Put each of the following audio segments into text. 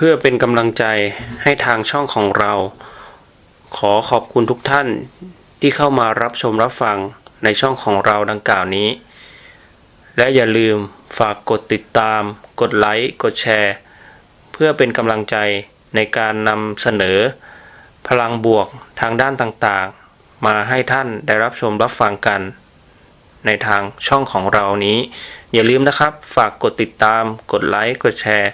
เพื่อเป็นกำลังใจให้ทางช่องของเรา ขอขอบคุณทุกท่านที่เข้ามารับชมรับฟังในช่องของเราดังกล่าวนี้ และอย่าลืมฝากกดติดตาม กดไลค์ กดแชร์ เพื่อเป็นกำลังใจในการนำเสนอ พลังบวกทางด้านต่างๆ มาให้ท่านได้รับชมรับฟังกัน ในทางช่องของเรานี้ อย่าลืมนะครับ ฝากกดติดตาม กดไลค์ กดแชร์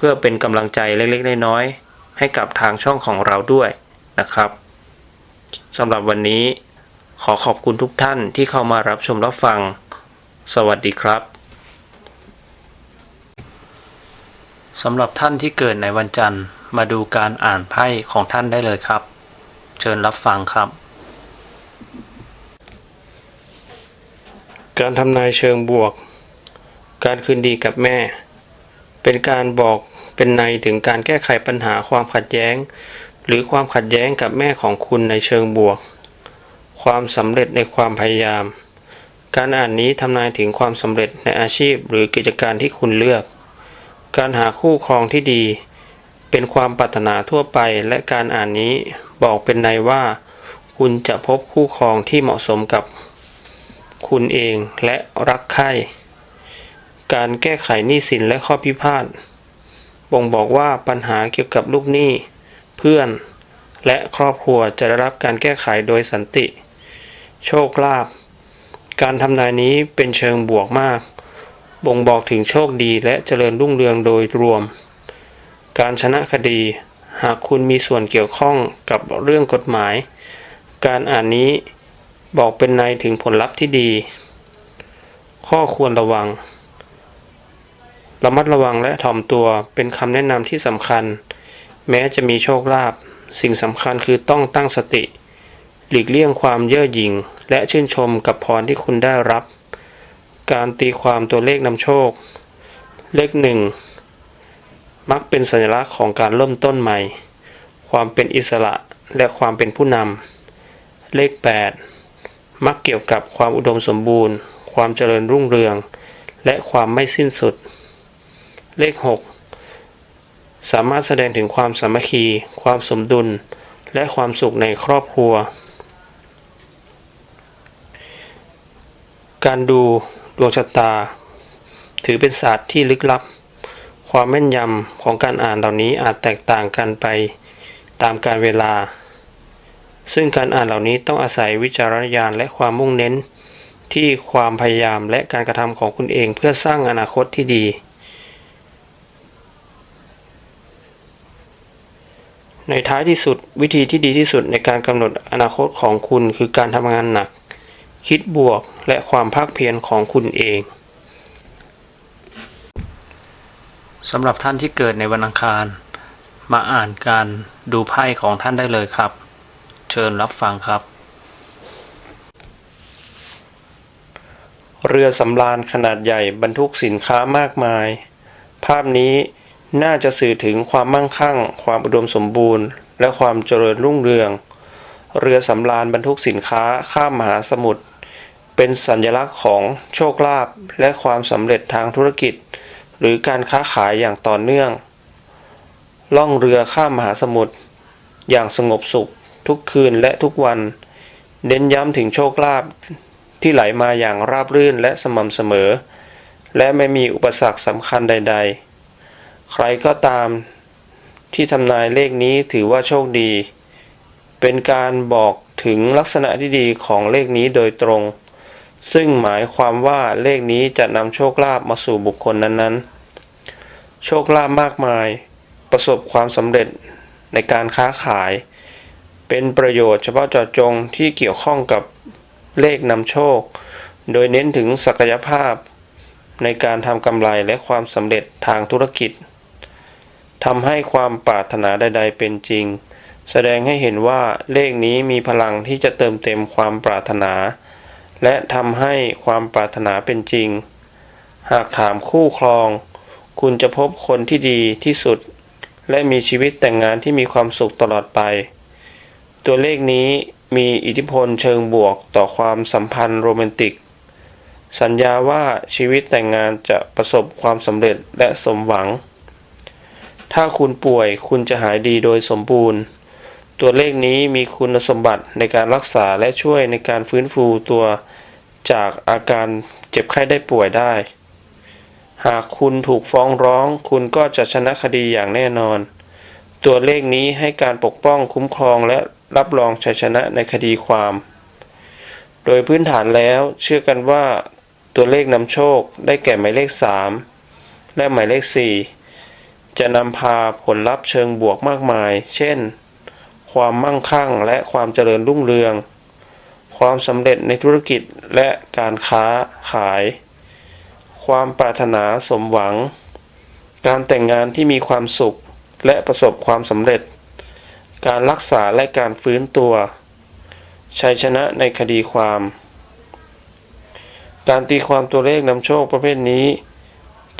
เพื่อเป็นกำลังใจเล็กๆ น้อยๆให้กับทางช่องของเราด้วยนะครับสำหรับวันนี้ขอขอบคุณทุกท่านที่เข้ามารับชมรับฟัง สวัสดีครับสำหรับท่านที่เกิดในวันจันทร์มาดูการอ่านไพ่ของท่านได้เลยครับ เชิญรับฟังครับ การทำนายเชิงบวก การคืนดีกับแม่ เป็นการบอก เป็นในถึงการแก้ไขปัญหาความขัดแย้ง หรือความขัดแย้งกับแม่ของคุณในเชิงบวก ความสำเร็จในความพยายาม การอ่านนี้ทำนายถึงความสำเร็จในอาชีพหรือกิจการที่คุณเลือก การหาคู่ครองที่ดี เป็นความปรารถนาทั่วไปและการอ่านนี้บอกเป็นในว่า คุณจะพบคู่ครองที่เหมาะสมกับ คุณเองและรักใคร่การแก้ไขหนี้สินและข้อพิพาท บ่งบอกว่าปัญหาเกี่ยวกับลูกหนี้ เพื่อน และครอบครัวจะได้รับการแก้ไขโดยสันติ โชคลาภการทำนายนี้เป็นเชิงบวกมาก บ่งบอกถึงโชคดีและเจริญรุ่งเรืองโดยรวม การชนะคดี หากคุณมีส่วนเกี่ยวข้องกับเรื่องกฎหมาย การอ่านนี้บอกเป็นในถึงผลลัพธ์ที่ดี ข้อควรระวัง ระมัดระวังและถ่อมตัวเป็นคำแนะนำที่สำคัญ แม้จะมีโชคลาภสิ่งสำคัญคือต้องตั้งสติ หลีกเลี่ยงความเย่อหยิ่ง และชื่นชมกับพรที่คุณได้รับ การตีความตัวเลขนำโชค เลขหนึ่งมักเป็นสัญลักษณ์ของการเริ่มต้นใหม่ ความเป็นอิสระและความเป็นผู้นำเลข 8 มักเกี่ยวกับความอุดมสมบูรณ์ ความเจริญรุ่งเรือง และความไม่สิ้นสุด เลข 6 สามารถแสดงถึงความสามัคคี ความสมดุล และความสุขในครอบครัว การดูดวงชะตา ถือเป็นศาสตร์ที่ลึกลับ ความแม่นยำของการอ่านเหล่านี้อาจแตกต่างกันไปตามการเวลา ซึ่งการอ่านเหล่านี้ต้องอาศัยวิจารณญาณและความมุ่งเน้นที่ความพยายามและการกระทำของคุณเองเพื่อสร้างอนาคตที่ดี ในท้ายที่สุดวิธีที่ดีที่สุดในการกำหนดอนาคตของคุณคือการทำงานหนัก คิดบวกและความภาคเพียรของคุณเองสำหรับท่านที่เกิดในวันอังคาร มาอ่านการดูไพ่ของท่านได้เลยครับ เชิญรับฟังครับ เรือสำราญขนาดใหญ่บรรทุกสินค้ามากมาย ภาพนี้ น่าจะสื่อถึงความมั่งคั่ง ความอุดมสมบูรณ์ และความเจริญรุ่งเรือง เรือสำราญบรรทุกสินค้าข้ามมหาสมุทรเป็นสัญลักษณ์ของโชคลาภและความสำเร็จทางธุรกิจ หรือการค้าขายอย่างต่อเนื่อง ล่องเรือข้ามมหาสมุทรอย่างสงบสุข ทุกคืนและทุกวันเน้นย้ำถึงโชคลาภที่ไหลมาอย่างราบรื่นและสม่ำเสมอ และไม่มีอุปสรรคสำคัญใด ๆ ใครก็ตามที่ทำนายเลขนี้ถือว่าโชคดี เป็นการบอกถึงลักษณะที่ดีของเลขนี้โดยตรง ซึ่งหมายความว่าเลขนี้จะนำโชคลาภมาสู่บุคคลนั้นๆ โชคลาภมากมาย ประสบความสำเร็จในการค้าขาย เป็นประโยชน์เฉพาะเจาะจงที่เกี่ยวข้องกับเลขนำโชค โดยเน้นถึงศักยภาพในการทำกำไรและความสำเร็จทางธุรกิจ ทำให้ความปรารถนาใด ๆ เป็นจริง แสดงให้เห็นว่าเลขนี้มีพลังที่จะเติมเต็มความปรารถนา และทำให้ความปรารถนาเป็นจริง หากถามคู่ครอง คุณจะพบคนที่ดีที่สุด และมีชีวิตแต่งงานที่มีความสุขตลอดไป ตัวเลขนี้มีอิทธิพลเชิงบวกต่อความสัมพันธ์โรแมนติก สัญญาว่าชีวิตแต่งงานจะประสบความสำเร็จและสมหวัง ถ้าคุณป่วยคุณจะหายดีโดยสมบูรณ์ ตัวเลขนี้มีคุณสมบัติในการรักษาและช่วยในการฟื้นฟูตัวจากอาการเจ็บไข้ได้ป่วยได้ หากคุณถูกฟ้องร้อง คุณก็จะชนะคดีอย่างแน่นอน ตัวเลขนี้ให้การปกป้องคุ้มครองและรับรองชัยชนะในคดีความ โดยพื้นฐานแล้วเชื่อกันว่า ตัวเลขนำโชคได้แก่หมายเลข 3 และหมายเลข 4 จะนำพาผลลัพธ์เชิงบวกมากมาย เช่น ความมั่งคั่งและความเจริญรุ่งเรือง ความสำเร็จในธุรกิจและการค้าขาย ความปรารถนาสมหวัง การแต่งงานที่มีความสุขและประสบความสำเร็จ การรักษาและการฟื้นตัว ชัยชนะในคดีความ การตีความตัวเลขนำโชคประเภทนี้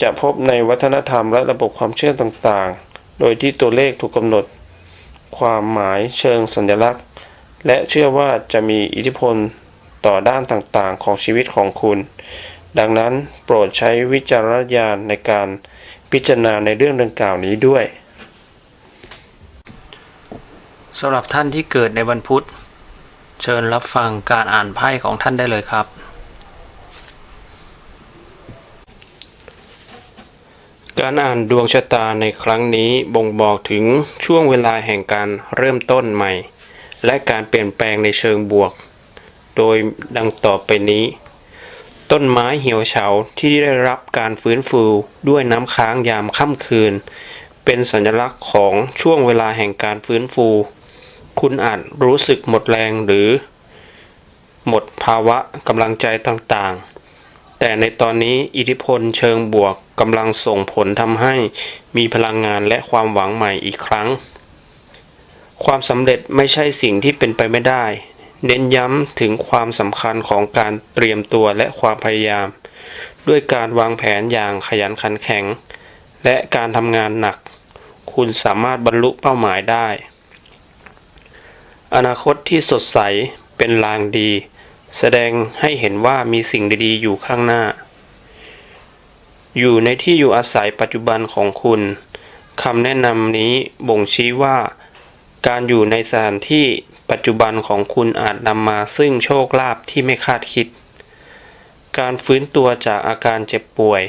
จะพบในวัฒนธรรมและระบบความเชื่อต่างๆ โดยที่ตัวเลขถูกกำหนด ความหมายเชิงสัญลักษณ์ และเชื่อว่าจะมีอิทธิพลต่อด้านต่างๆ ของชีวิตของคุณ ดังนั้นโปรดใช้วิจารณญาณในการพิจารณาในเรื่องดังกล่าวนี้ด้วยสำหรับท่านที่เกิดในวันพุธ เชิญรับฟังการอ่านไพ่ของท่านได้เลยครับ การอ่านดวงชะตาในครั้งนี้บ่งบอกถึงช่วงเวลาแห่งการเริ่มต้นใหม่ และการเปลี่ยนแปลงในเชิงบวก โดยดังต่อไปนี้ ต้นไม้เหี่ยวเฉาที่ได้รับการฟื้นฟูด้วยน้ำค้างยามค่ำคืน เป็นสัญลักษณ์ของช่วงเวลาแห่งการฟื้นฟู คุณอาจรู้สึกหมดแรงหรือ หมดภาวะกำลังใจต่างๆ แต่ในตอนนี้อิทธิพลเชิงบวก กำลังส่งผลทำให้มีพลังงานและความหวังใหม่อีกครั้ง ความสำเร็จไม่ใช่สิ่งที่เป็นไปไม่ได้ เน้นย้ำถึงความสำคัญของการเตรียมตัวและความพยายาม ด้วยการวางแผนอย่างขยันขันแข็ง และการทำงานหนัก คุณสามารถบรรลุเป้าหมายได้ อนาคตที่สดใสเป็นลางดี แสดงให้เห็นว่ามีสิ่งดีๆอยู่ข้างหน้า อยู่ในที่อยู่อาศัยปัจจุบันของคุณคำแนะนำนี้บ่งชี้ว่า การอยู่ในสถานที่ปัจจุบันของคุณอาจนำมาซึ่งโชคลาภที่ไม่คาดคิด การฟื้นตัวจากอาการเจ็บป่วย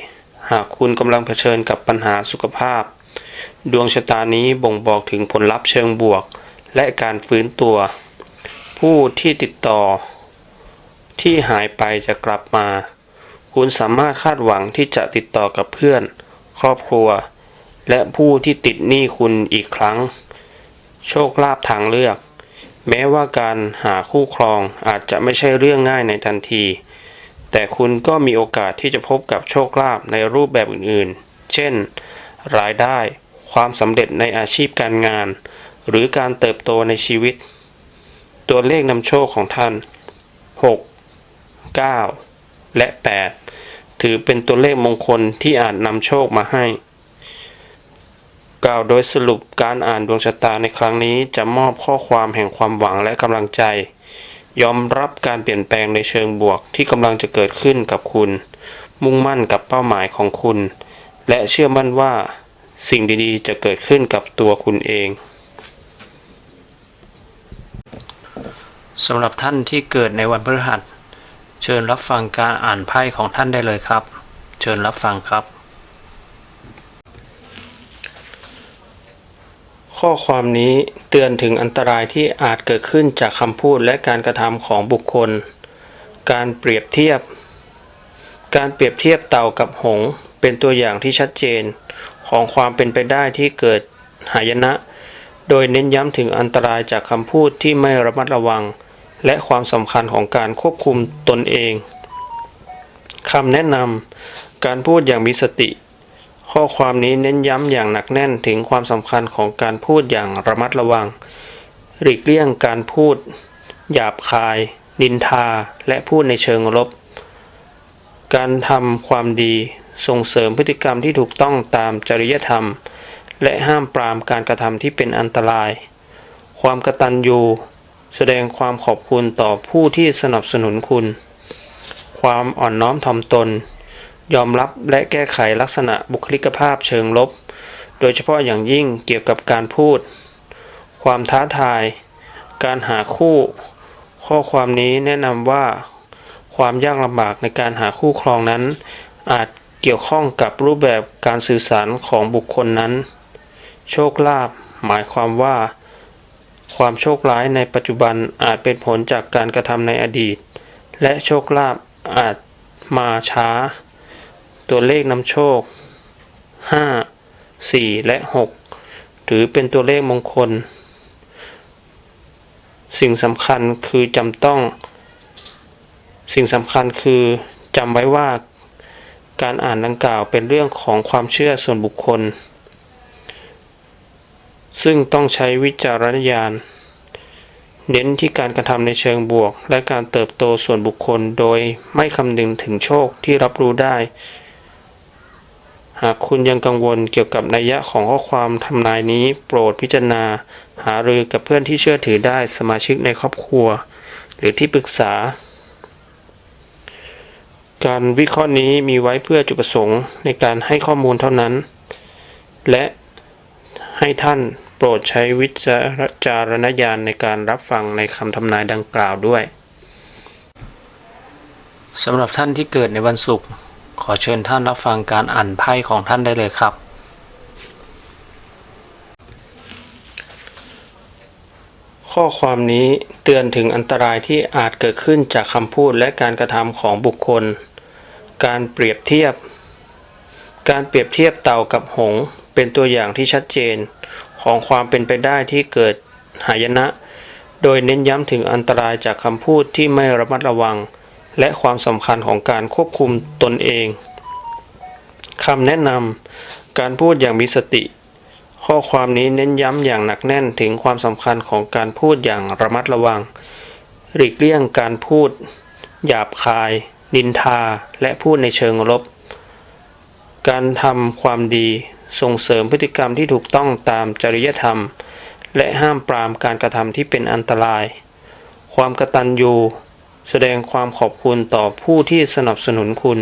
หากคุณกำลังเผชิญกับปัญหาสุขภาพ ดวงชะตานี้บ่งบอกถึงผลลัพธ์เชิงบวก และการฟื้นตัว ผู้ที่ติดต่อ ที่หายไปจะกลับมา คุณสามารถคาดหวังที่จะติดต่อกับเพื่อน ครอบครัว และผู้ที่ติดหนี้คุณอีกครั้ง โชคลาภทางเลือก แม้ว่าการหาคู่ครองอาจจะไม่ใช่เรื่องง่ายในทันที แต่คุณก็มีโอกาสที่จะพบกับโชคลาภในรูปแบบอื่นๆ เช่น รายได้ ความสำเร็จในอาชีพการงาน หรือการเติบโตในชีวิต ตัวเลขนำโชคของท่าน 6 9 และ 8 ถือเป็นตัวเลขมงคลที่อาจนำโชคมาให้ กล่าวโดยสรุปการอ่านดวงชะตาในครั้งนี้จะมอบข้อความแห่งความหวังและกำลังใจ ยอมรับการเปลี่ยนแปลงในเชิงบวกที่กำลังจะเกิดขึ้นกับคุณ มุ่งมั่นกับเป้าหมายของคุณ และเชื่อมั่นว่า สิ่งดีๆ จะเกิดขึ้นกับตัวคุณเองสำหรับท่านที่เกิดในวันพฤหัส เชิญรับฟังการอ่านไพ่ของท่านได้เลยครับ เชิญรับฟังครับ ข้อความนี้เตือนถึงอันตรายที่อาจเกิดขึ้นจากคำพูดและการกระทำของบุคคล การเปรียบเทียบ การเปรียบเทียบเต่ากับหงเป็นตัวอย่างที่ชัดเจนของความเป็นไปได้ที่เกิดหายนะ โดยเน้นย้ำถึงอันตรายจากคำพูดที่ไม่ระมัดระวัง และความสำคัญของการควบคุมตนเองคำแนะนำการพูดอย่างมีสติ ข้อความนี้เน้นย้ำอย่างหนักแน่นถึงความสำคัญของการพูดอย่างระมัดระวัง หลีกเลี่ยงการพูด หยาบคายนินทา และพูดในเชิงลบ การทำความดีส่งเสริมพฤติกรรมที่ถูกต้องตามจริยธรรม และห้ามปรามการกระทำที่เป็นอันตราย ความกระตัญญู แสดงความขอบคุณต่อผู้ที่สนับสนุนคุณ ความอ่อนน้อมถ่อมตน ยอมรับและแก้ไขลักษณะบุคลิกภาพเชิงลบ โดยเฉพาะอย่างยิ่งเกี่ยวกับการพูด ความท้าทาย การหาคู่ ข้อความนี้แนะนำว่า ความยากลำบากในการหาคู่ครองนั้น อาจเกี่ยวข้องกับรูปแบบการสื่อสารของบุคคลนั้น โชคลาภหมายความว่า ความโชคร้ายในปัจจุบันอาจเป็นผลจากการกระทำในอดีต และโชคลาภอาจมาช้า ตัวเลขนำโชค 5 4 และ 6 ถือเป็นตัวเลขมงคล สิ่งสำคัญคือจำต้อง สิ่งสำคัญคือจำไว้ว่า การอ่านดังกล่าวเป็นเรื่องของความเชื่อส่วนบุคคล ซึ่งต้องใช้วิจารณญาณ เน้นที่การกระทำในเชิงบวก และการเติบโตส่วนบุคคลโดยไม่คำนึงถึงโชคที่รับรู้ได้ หากคุณยังกังวลเกี่ยวกับนัยยะของข้อความทำนายนี้ โปรดพิจารณา หารือกับเพื่อนที่เชื่อถือได้สมาชิกในครอบครัว หรือที่ปรึกษาการวิเคราะห์นี้มีไว้เพื่อจุดประสงค์ในการให้ข้อมูลเท่านั้น และให้ท่าน โปรดใช้วิจารณญาณในการรับฟังในคำทำนายดังกล่าวด้วยสำหรับท่านที่เกิดในวันศุกร์ขอเชิญท่านรับฟังการอ่านไพ่ของท่านได้เลยครับ ข้อความนี้เตือนถึงอันตรายที่อาจเกิดขึ้นจากคำพูดและการกระทำของบุคคล การเปรียบเทียบ การเปรียบเทียบเต่ากับหง เป็นตัวอย่างที่ชัดเจน ของความเป็นไปได้ที่เกิดหายนะ โดยเน้นย้ำถึงอันตรายจากคำพูดที่ไม่ระมัดระวัง และความสำคัญของการควบคุมตนเองคำแนะนำการพูดอย่างมีสติ ข้อความนี้เน้นย้ำอย่างหนักแน่นถึงความสำคัญของการพูดอย่างระมัดระวัง หลีกเลี่ยงการพูด หยาบคาย นินทา และพูดในเชิงลบ การทำความดี ส่งเสริมพฤติกรรมที่ถูกต้องตามจริยธรรม และห้ามปรามการกระทำที่เป็นอันตราย ความกตัญญูแสดงความขอบคุณต่อผู้ที่สนับสนุนคุณ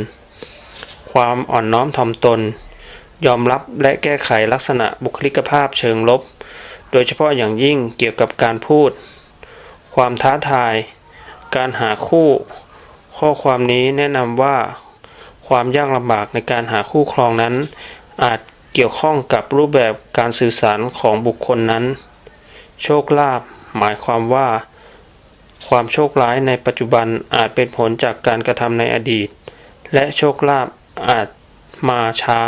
ความอ่อนน้อมถ่อมตน ยอมรับและแก้ไขลักษณะบุคลิกภาพเชิงลบ โดยเฉพาะอย่างยิ่งเกี่ยวกับการพูด ความท้าทาย การหาคู่ ข้อความนี้แนะนำว่า ความยากลำบากในการหาคู่ครองนั้น อาจ เกี่ยวข้องกับรูปแบบการสื่อสารของบุคคลนั้น โชคลาภหมายความว่า ความโชคร้ายในปัจจุบันอาจเป็นผลจากการกระทำในอดีต และโชคลาภอาจมาช้า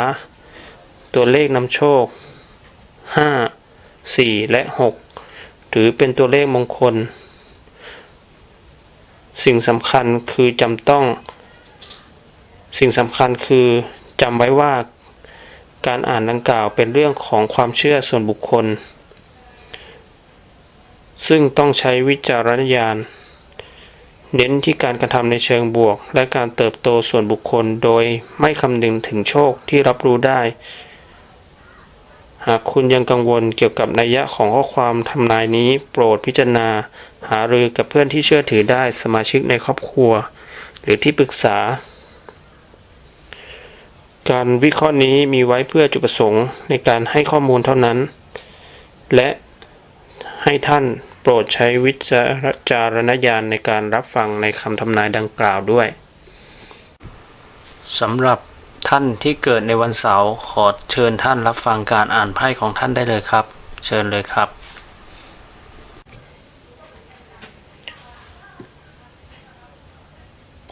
ตัวเลขนำโชค 5 4 และ 6 ถือเป็นตัวเลขมงคล สิ่งสำคัญคือจำต้อง สิ่งสำคัญคือจำไว้ว่า การอ่านดังกล่าวเป็นเรื่องของความเชื่อส่วนบุคคล ซึ่งต้องใช้วิจารณญาณ เน้นที่การกระทำในเชิงบวก และการเติบโตส่วนบุคคลโดยไม่คำนึงถึงโชคที่รับรู้ได้ หากคุณยังกังวลเกี่ยวกับนัยยะของข้อความทำนายนี้ โปรดพิจารณา หารือกับเพื่อนที่เชื่อถือได้สมาชิกในครอบครัว หรือที่ปรึกษา การวิเคราะห์นี้มีไว้เพื่อจุดประสงค์ในการให้ข้อมูลเท่านั้น และให้ท่านโปรดใช้วิจารณญาณในการรับฟังในคำทำนายดังกล่าวด้วยสำหรับท่านที่เกิดในวันเสาร์ขอเชิญท่านรับฟังการอ่านไพ่ของท่านได้เลยครับ เชิญเลยครับ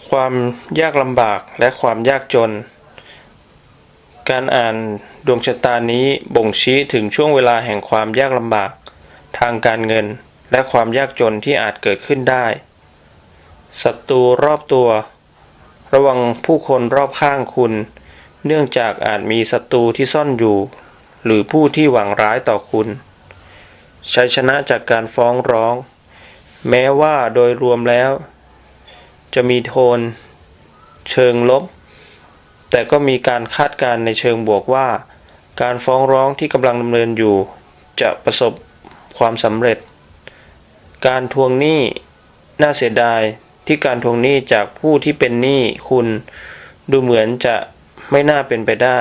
ความยากลำบากและความยากจน การอ่านดวงชะตานี้บ่งชี้ถึงช่วงเวลาแห่งความยากลำบาก ทางการเงินและความยากจนที่อาจเกิดขึ้นได้ศัตรูรอบตัว ระวังผู้คนรอบข้างคุณ เนื่องจากอาจมีศัตรูที่ซ่อนอยู่ หรือผู้ที่หวังร้ายต่อคุณชัยชนะจากการฟ้องร้อง แม้ว่าโดยรวมแล้ว จะมีโทน เชิงลบ แต่ก็มีการคาดการณ์ในเชิงบวกว่า การฟ้องร้องที่กำลังดำเนินอยู่ จะประสบความสำเร็จ การทวงหนี้น่าเสียดายที่การทวงหนี้จากผู้ที่เป็นหนี้คุณ ดูเหมือนจะไม่น่าเป็นไปได้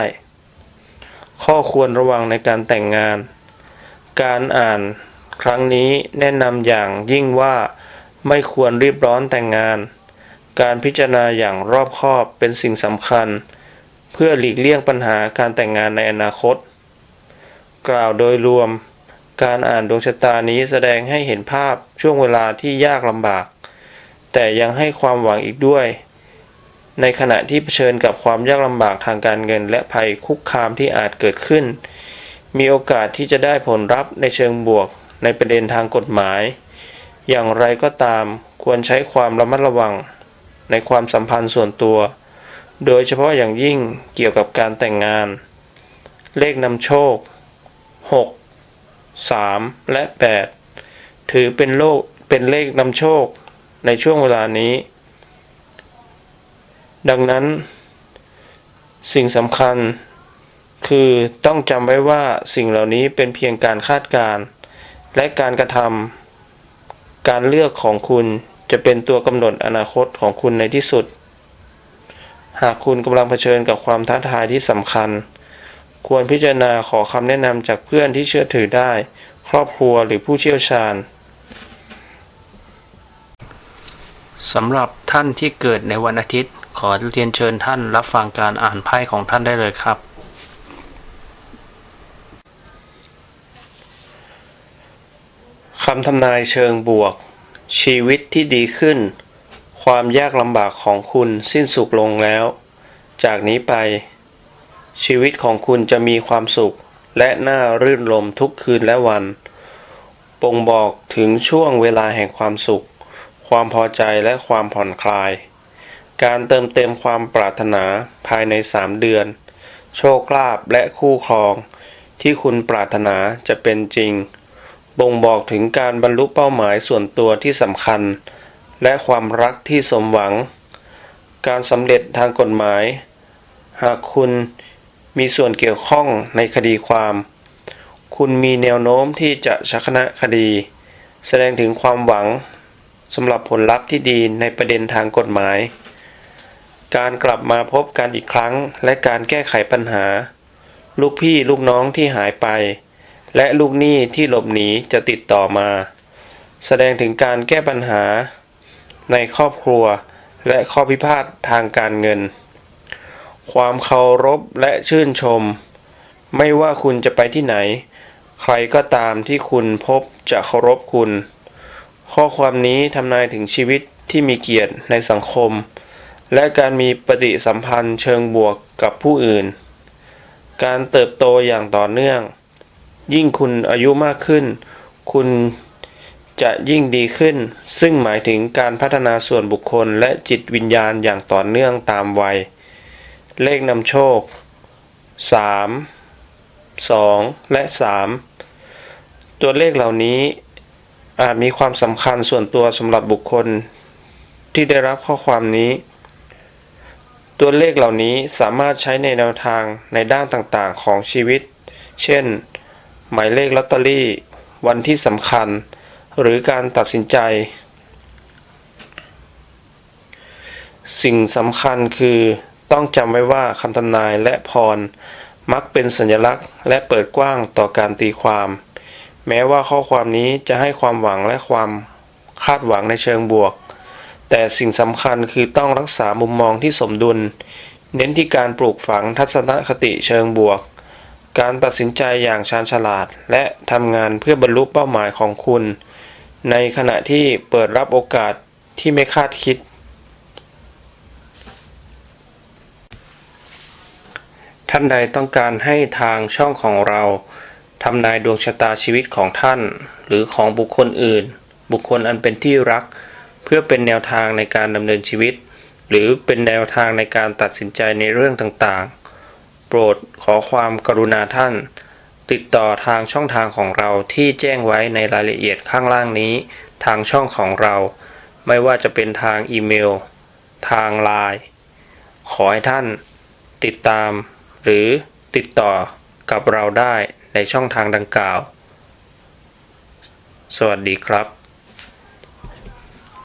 ข้อควรระวังในการแต่งงาน การอ่านครั้งนี้แนะนำอย่างยิ่งว่าไม่ควรรีบร้อนแต่งงาน การพิจารณาอย่างรอบคอบเป็นสิ่งสำคัญ พื่อหลีกเลี่ยงปัญหาการแต่งงานในอนาคต กล่าวโดยรวม การอ่านดวงชะตานี้แสดงให้เห็นภาพช่วงเวลาที่ยากลำบาก แต่ยังให้ความหวังอีกด้วย ในขณะที่เผชิญกับความยากลำบากทางการเงิน และภัยคุกคามที่อาจเกิดขึ้น มีโอกาสที่จะได้ผลลัพธ์ในเชิงบวก ในประเด็นทางกฎหมาย อย่างไรก็ตามควรใช้ความระมัดระวัง ในความสัมพันธ์ส่วนตัว โดยเฉพาะอย่างยิ่งเกี่ยวกับการแต่งงาน เลขนำโชค 6 3 และ 8 ถือเป็นโลกเป็นเลขนำโชคในช่วงเวลานี้ ดังนั้น สิ่งสำคัญ คือต้องจำไว้ว่าสิ่งเหล่านี้เป็นเพียงการคาดการณ์และการกระทำการเลือกของคุณจะเป็นตัวกำหนดอนาคตของคุณในที่สุด หากคุณกำลังเผชิญกับความท้าทายที่สำคัญ ควรพิจารณาขอคำแนะนำจากเพื่อนที่เชื่อถือได้ ครอบครัวหรือผู้เชี่ยวชาญสำหรับท่านที่เกิดในวันอาทิตย์ ขอเรียนเชิญท่านรับฟังการอ่านไพ่ของท่านได้เลยครับ คำทำนายเชิงบวก ชีวิตที่ดีขึ้น ความยากลำบากของคุณสิ้นสุดลงแล้ว จากนี้ไป ชีวิตของคุณจะมีความสุขและน่ารื่นรมทุกคืนและวันบ่งบอกถึงช่วงเวลาแห่งความสุข ความพอใจและความผ่อนคลาย การเติมเต็มความปรารถนาภายในสามเดือน โชคลาภและคู่ครอง ที่คุณปรารถนาจะเป็นจริง บ่งบอกถึงการบรรลุเป้าหมายส่วนตัวที่สำคัญ และความรักที่สมหวัง การสำเร็จทางกฎหมาย หากคุณมีส่วนเกี่ยวข้องในคดีความ คุณมีแนวโน้มที่จะชนะคดี แสดงถึงความหวังสำหรับผลลัพธ์ที่ดีในประเด็นทางกฎหมาย การกลับมาพบกันอีกครั้ง และการแก้ไขปัญหา ลูกพี่ลูกน้องที่หายไป และลูกหนี้ที่หลบหนีจะติดต่อมา แสดงถึงการแก้ปัญหา ในครอบครัว และข้อพิพาททางการเงิน ความเคารพและชื่นชม ไม่ว่าคุณจะไปที่ไหน ใครก็ตามที่คุณพบจะเคารพคุณ ข้อความนี้ทำนายถึงชีวิตที่มีเกียรติในสังคม และการมีปฏิสัมพันธ์เชิงบวกกับผู้อื่น การเติบโตอย่างต่อเนื่อง ยิ่งคุณอายุมากขึ้น คุณ จะยิ่งดีขึ้น ซึ่งหมายถึงการพัฒนาส่วนบุคคลและจิตวิญญาณอย่างต่อเนื่องตามวัย เลขนำโชค 3 2 และ 3 ตัวเลขเหล่านี้อาจมีความสำคัญส่วนตัวสำหรับบุคคล ที่ได้รับข้อความนี้ ตัวเลขเหล่านี้สามารถใช้ในแนวทางในด้านต่างๆของชีวิต เช่น หมายเลขลอตเตอรี่ วันที่สำคัญ หรือการตัดสินใจ สิ่งสำคัญคือต้องจำไว้ว่าคำทำนายและพร มักเป็นสัญลักษณ์ และเปิดกว้างต่อการตีความ แม้ว่าข้อความนี้จะให้ความหวังและความคาดหวังในเชิงบวก แต่สิ่งสำคัญคือต้องรักษามุมมองที่สมดุล เน้นที่การปลูกฝังทัศนคติเชิงบวก การตัดสินใจอย่างชาญฉลาด และทำงานเพื่อบรรลุเป้าหมายของคุณ ในขณะที่เปิดรับโอกาสที่ไม่คาดคิด ท่านใดต้องการให้ทางช่องของเราทำนายดวงชะตาชีวิตของท่าน หรือของบุคคลอื่น บุคคลอันเป็นที่รัก เพื่อเป็นแนวทางในการดำเนินชีวิต หรือเป็นแนวทางในการตัดสินใจในเรื่องต่างๆ โปรดขอความกรุณาท่าน ติดต่อทางช่องทางของเราที่แจ้งไว้ในรายละเอียดข้างล่างนี้ ทางช่องของเรา ไม่ว่าจะเป็นทางอีเมล ทางไลน์ขอให้ท่านติดตาม หรือติดต่อกับเราได้ในช่องทางดังกล่าว สวัสดีครับ